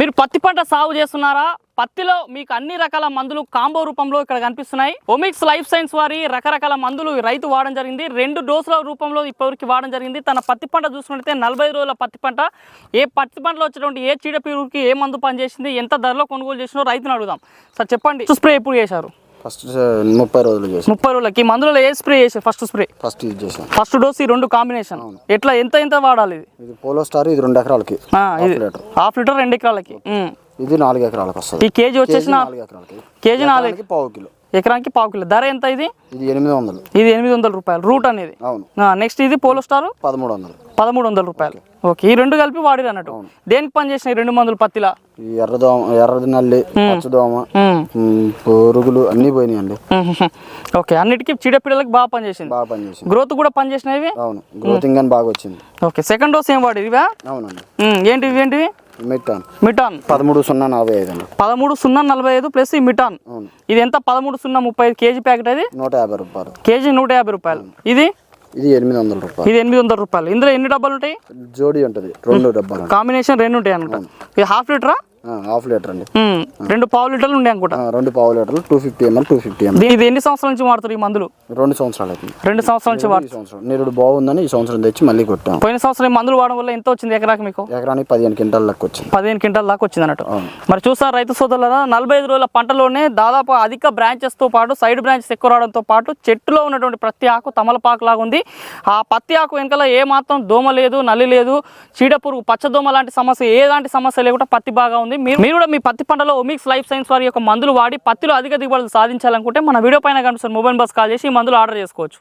మీరు పత్తి పంట సాగు చేస్తున్నారా? పత్తిలో మీకు అన్ని రకాల మందులు కాంబో రూపంలో ఇక్కడ కనిపిస్తున్నాయి. ఒమిక్స్ లైఫ్ సైన్స్ వారి రకరకాల మందులు రైతు వాడడం జరిగింది. రెండు డోసుల రూపంలో ఇప్పటివరకు వాడడం జరిగింది. తన పత్తి పంట చూసుకుంటే నలభై రోజుల పత్తి పంట. ఏ పత్తి పంటలో వచ్చేటువంటి ఏ చీడపీరుకి ఏ మందు పనిచేసింది ఎంత ధరలో కొనుగోలు చేసినో రైతుని అడుగుదాం. సార్ చెప్పండి. స్ప్రే ఎప్పుడు చేశారు? ఫస్ట్ ముప్పై రోజులు చేసాం ముప్పై రోజులకి మందులలో ఏ స్ప్రే చేశారు? First spray? ఫస్ట్ యూజ్ చేసాం ఫస్ట్ డోస్ ఈ రెండు కాంబినేషన్. ఎట్లా ఎంత ఎంత వాడాలి ఇది? ఇది పోలో స్టార్ ఇది రెండు ఎకరాలకి. ఆ, ఇది హాఫ్ లీటర్. హాఫ్ లీటర్ రెండు ఎకరాలకి. ఉమ్. ఇది నాలుగు ఎకరాలకు వస్తుంది. ఈ కేజీ వచ్చేసి నా- నాలుగు ఎకరాలకి. కేజీ నాలుగు పావు కిలో. ఎకరానికి పావు కిలో. ధర ఎంత ఇది? ఇది ఎనిమిది వందలు. ఇది ఎనిమిది వందల రూపాయలు. రూట్ అనేది? అవును. నెక్స్ట్ ఇది పోలో స్టార్? పదమూడు వందలు. పదమూడు వందల రూపాయలు. ఓకే. ఈ రెండు కలిపి వాడిరు అన్నట్టు. దేనికి పని చేసినాయి రెండు మందులు? పత్తిలా? ఎర్రదోమ ఎర్రది నల్లి పచ్చదోమ పురుగులు అన్నీ పోయినాయండి. ఓకే. అన్నిటికీ చీడపీడలకు బాగా పనిచేసింది. బాగా పనిచేసింది. గ్రోత్ కూడా పనిచేసినవి అవును. గ్రోతింగ్ అని బాగా వచ్చింది. ఓకే. సెకండ్ డోస్ ఏం వాడి ఇవా? అవునండి. ఏంటివి ఏంటివి మిట్టాన్ మిటాన్. పదమూడు సున్నా నలభై ఐదు అండి పదమూడు సున్నా నలభై ఐదు ప్లస్ ఈ మిటాన్. ఇది ఎంత? పదమూడు సున్నా ముప్పై ఐదు కేజీ ప్యాకెట్ అది? నూట యాభై రూపాయలు. కేజీ నూట యాభై రూపాయలు. ఇది? ఇది ఎనిమిది వందల రూపాయలు. ఇది ఎనిమిది వందల రూపాయలు. ఇందులో ఎన్ని డబ్బాలు ఉంటాయి? జోడి ఉంటుంది. రెండు డబ్బాలు. కాంబినేషన్ రెండు ఉంటాయి అనుకుంటా. ఇది హాఫ్ లీటరా? హాఫ్ లీటర్ అండి. రెండు పావు లీటర్లు ఉంటాయి అనుకుంటా. రెండు పావు లీటర్లు two fifty ML two fifty ML ఇది ఎన్ని సంవత్సరాల నుంచి వాడుతారు ఈ మందులు? రెండు సంవత్సరాలు అవుతుంది. రెండు సంవత్సరాల నుంచి వాడు ఈ సంవత్సరం. నిరుడు బాగుందని ఈ సంవత్సరం తెచ్చి మళ్ళీ కొట్టాం. పోయిన సంవత్సరం ఈ మందులు వాడడం వల్ల ఎంత వచ్చింది ఎకరాకి మీకు? ఎకరానికి పదిహేను క్వింటాల లెక్క వచ్చింది. పదిహేను క్వింటాల దాకా వచ్చింది అన్నట్టు. మరి చూస్తారు రైతు సోదరులరా నలభై ఐదు రోజుల పంటలోనే దాదాపు అధిక బ్రాంచెస్తో పాటు సైడ్ బ్రాంచెస్ ఎక్కువ రావడంతో పాటు చెట్టులో ఉన్నటువంటి ప్రతి ఆకు తమలపాకు లాగా ఉంది. ఆ పత్తి ఆకు వెనకాల ఏ మాత్రం దోమ లేదు నల్లి లేదు. చీడపురుగు పచ్చదోమ లాంటి సమస్య ఎలాంటి సమస్య లేకుండా పత్తి బాగా ఉంది. మీరు మీరు కూడా మీ పత్తి పంటలో ఒమిక్స్ లైఫ్ సైన్స్ వారి యొక్క మందులు వాడి పత్తిలో అధిక దిగుబడులు సాధించాలనుకుంటే మన వీడియో పైన కనిపిస్తున్న మొబైల్ బస్ కాల్ చేసి ఈ మందులు ఆర్డర్ చేసుకోవచ్చు.